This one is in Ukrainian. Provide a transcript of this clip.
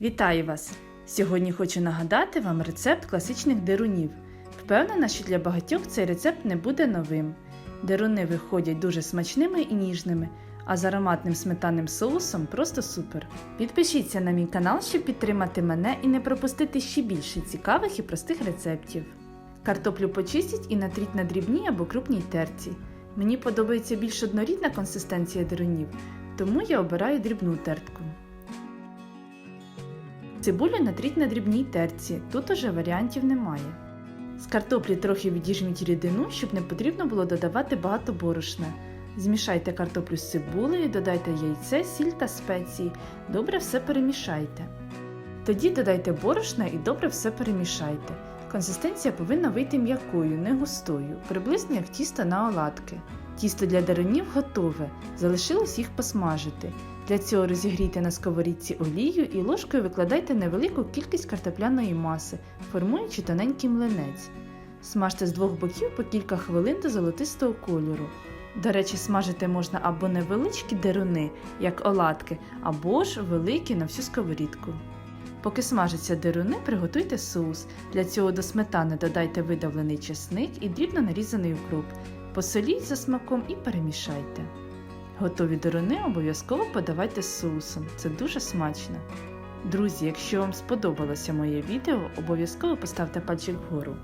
Вітаю вас! Сьогодні хочу нагадати вам рецепт класичних дерунів. Впевнена, що для багатьох цей рецепт не буде новим. Деруни виходять дуже смачними і ніжними, а з ароматним сметанним соусом просто супер. Підпишіться на мій канал, щоб підтримати мене і не пропустити ще більше цікавих і простих рецептів. Картоплю почистіть і натріть на дрібній або крупній терці. Мені подобається більш однорідна консистенція дерунів, тому я обираю дрібну тертку. Цибулю натріть на дрібній терці, тут уже варіантів немає. З картоплі трохи відіжміть рідину, щоб не потрібно було додавати багато борошна. Змішайте картоплю з цибулею, додайте яйце, сіль та спеції. Добре все перемішайте. Тоді додайте борошна і добре все перемішайте. Консистенція повинна вийти м'якою, не густою, приблизно як тісто на оладки. Тісто для дарунів готове, залишилось їх посмажити. Для цього розігрійте на сковорідці олію і ложкою викладайте невелику кількість картопляної маси, формуючи тоненький млинець. Смажте з двох боків по кілька хвилин до золотистого кольору. До речі, смажити можна або невеличкі деруни, як оладки, або ж великі на всю сковорідку. Поки смажаться деруни, приготуйте соус. Для цього до сметани додайте видавлений чесник і дрібно нарізаний укроп. Посоліть за смаком і перемішайте. Готові деруни обов'язково подавайте з соусом, це дуже смачно. Друзі, якщо вам сподобалося моє відео, обов'язково поставте пальчик вгору.